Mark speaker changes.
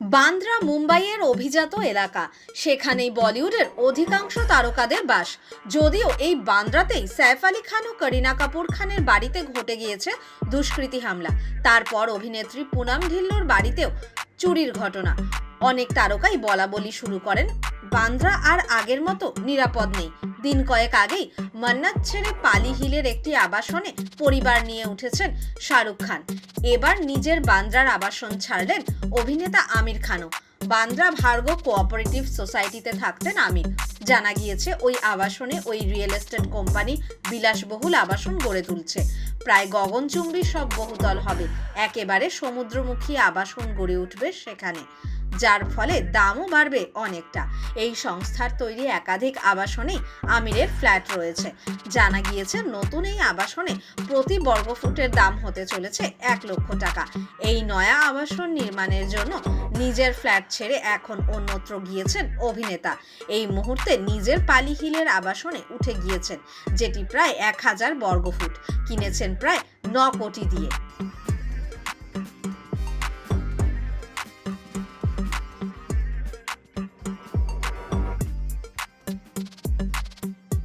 Speaker 1: বান্দ্রা মুম্বাইয়ের অভিজাত এলাকা। সেখানেই বলিউডের অধিকাংশ তারকাদের বাস। যদিও এই বান্দ্রাতেই সাইফ আলী খান ও করিনা কাপুর খানের বাড়িতে ঘটে গিয়েছে দুষ্কৃতী হামলা। তারপর অভিনেত্রী পুনাম ঢিল্লোর বাড়িতেও চুরির ঘটনা। অনেক তারকাই বলা বলি শুরু করেন। বান্দ্রা আর আগের মতো নিরাপদ নেই। দিন কয়েক আগেই মান্নাত ছেড়ে পালি হিলের একটি আবাসনে পরিবার নিয়ে উঠেছেন শাহরুখ খান। এবার নিজের বান্দ্রার আবাসন ছাড়লেন অভিনেতা আমির খানও। বান্দ্রা ভার্গো কোঅপারেটিভ সোসাইটিতে থাকতেন আমির। জানা গিয়েছে, ওই আবাসনে ওই রিয়েল এস্টেট কোম্পানি বিলাসবহুল আবাসন গড়ে তুলছে। প্রায় গগনচুম্বী সব বহুতল হবে। একেবারে সমুদ্রমুখী আবাসন গড়ে উঠবে সেখানে। যার ফলে দামও বাড়বে অনেকটা। এই সংস্থার তৈরি একাধিক আবাসনে আমিরের ফ্ল্যাট রয়েছে। জানা গিয়েছে, নতুন এই আবাসনে প্রতি বর্গফুটের দাম হতে চলেছে এক লক্ষ টাকা। এই নয়া আবাসন নির্মাণের জন্য নিজের ফ্ল্যাট ছেড়ে এখন অন্যত্র গিয়েছেন অভিনেতা। এই মুহূর্তে নিজের পালি হিলের আবাসনে উঠে গিয়েছেন, যেটি প্রায় এক হাজার বর্গফুট কিনেছেন প্রায় ন কোটি দিয়ে।